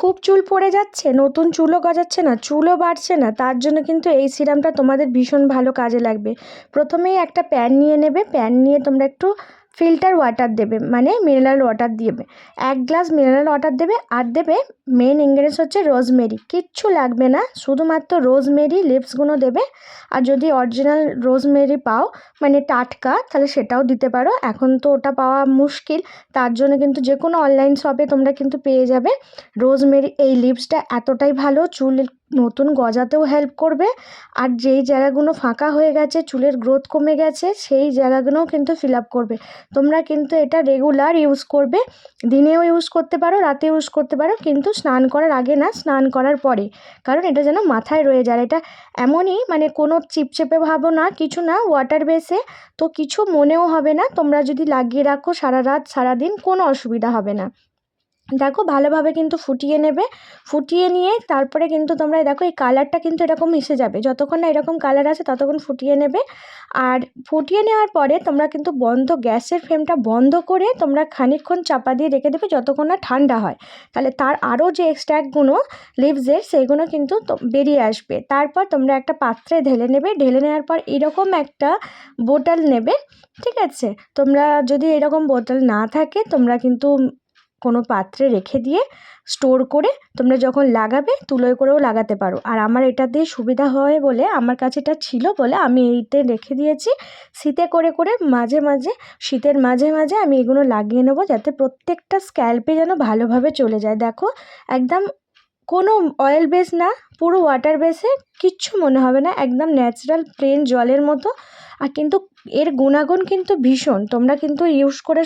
খুব চুল পড়ে যাচ্ছে, নতুন চুলও গজাচ্ছে না, চুলও বাড়ছে না, তার জন্য কিন্তু এই সিরামটা তোমাদের ভীষণ ভালো কাজে লাগবে। প্রথমেই একটা প্যান নিয়ে নেবে, প্যান নিয়ে তোমরা একটু ফিল্টার ওয়াটার দেবে মানে মিনারেল ওয়াটার দেবে। এক গ্লাস মিনারেল ওয়াটার দেবে, আর দেবে মেন ইনগ্রেডিয়েন্টস হচ্ছে রোজমেরি কিচ্ছু লাগবে না, শুধুমাত্র রোজমেরি লিভসগুলো দেবে। আর যদি অরিজিনাল রোজমেরি পাও মানে টাটকা, তাহলে সেটাও দিতে পারো। এখন তো ওটা পাওয়া মুশকিল, তার জন্য কিন্তু যে কোনো অনলাইন শপে তোমরা কিন্তু পেয়ে যাবে। রোজমেরি এই লিপসটা এতটাই ভালো, চুল নতুন গজাতেও হেল্প করবে। আর যেই জায়গাগুলো ফাঁকা হয়ে গেছে, চুলের গ্রোথ কমে গেছে, সেই জায়গাগুলোও কিন্তু ফিল আপ করবে। তোমরা কিন্তু এটা রেগুলার ইউজ করবে। দিনেও ইউজ করতে পারো রাতে ইউজ করতে পারো, কিন্তু স্নান করার আগে না, স্নান করার পরে। কারণ এটা যেন মাথায় রয়ে যায়। এটা এমনই মানে কোনো চিপচেপে ভাবো না, কিছু না ওয়াটার বেসে তো কিছু মনেও হবে না, তোমরা যদি লাগিয়ে রাখো সারা রাত, সারা দিন, কোনো অসুবিধা হবে না। দেখো ভালোভাবে কিন্তু ফুটিয়ে নেবে। ফুটিয়ে নিয়ে তারপরে কিন্তু তোমরা দেখো এই কালারটা কিন্তু এরকম মিশে যাবে। যতক্ষণ না এরকম কালার আছে ততক্ষণ ফুটিয়ে নেবে। আর ফুটিয়ে নেওয়ার পরে তোমরা কিন্তু বন্ধ গ্যাসের ফ্লেমটা বন্ধ করে তোমরা খানিকক্ষণ চাপা দিয়ে রেখে দেবে যতক্ষণ না ঠান্ডা হয়। তাহলে তার আরও যে এক্সট্র্যাক্টগুলো লিভসের সেইগুলো কিন্তু বেরিয়ে আসবে। তারপর তোমরা একটা পাত্রে ঢেলে নেবে। ঢেলে নেওয়ার পর এরকম একটা বোতল নেবে। ঠিক আছে? তোমরা যদি এরকম বোতল না থাকে তোমরা কিন্তু কোনো পাত্রে রেখে দিয়ে স্টোর করে তোমরা যখন লাগাবে তুলোয় করেও লাগাতে পারো। আর আমার এটা দিয়ে সুবিধা হয় বলে, আমার কাছে এটা ছিল বলে আমি এইতে রেখে দিয়েছি। শীতে করে করে মাঝে মাঝে, শীতের মাঝে মাঝে আমি এগুলো লাগিয়ে নেব যাতে প্রত্যেকটা স্ক্যাল্পে যেন ভালোভাবে চলে যায়। দেখো, একদম কোনো অয়েল বেস না, পুরো ওয়াটার বেসে কিচ্ছু মনে হবে না, একদম ন্যাচারাল প্লেন জলের মতো। আর কিন্তু এর গুণাগুণ কিন্তু ভীষণ। তোমরা কিন্তু ইউজ করে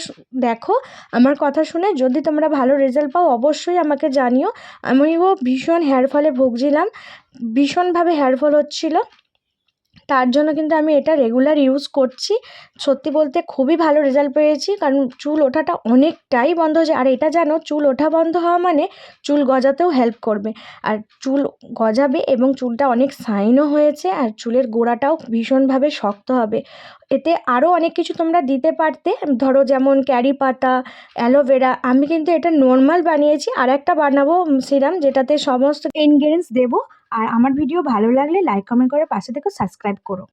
দেখো আমার কথা শুনে। যদি তোমরা ভালো রেজাল্ট পাও, অবশ্যই আমাকে জানিও। আমিও ভীষণ হেয়ার ফলে ভুগছিলাম। ভীষণভাবে হেয়ার ফল হচ্ছিল। তার জন্য কিন্তু আমি এটা রেগুলার ইউজ করছি। সত্যি বলতে খুবই ভালো রেজাল্ট পেয়েছি, কারণ চুল ওঠাটা অনেকটাই বন্ধ হয়েছে আর এটা জানো, চুল ওঠা বন্ধ হওয়া মানে চুল গজাতেও হেল্প করবে। আর চুল গজাবে এবং চুলটা অনেক সাইনও হয়েছে, আর চুলের গোড়াটাও ভীষণভাবে শক্ত হবে। এতে আরও অনেক কিছু তোমরা দিতে পারতে। ধরো যেমন ক্যারি পাতা অ্যালোভেরা আমি কিন্তু এটা নর্মাল বানিয়েছি। আর একটা বানাবো সিরাম যেটাতে সমস্ত ইনগ্রিডিয়েন্টস দেবো। আর আমার ভিডিও ভালো লাগলে লাইক কমেন্ট করে পাশে থেকে সাবস্ক্রাইব করো।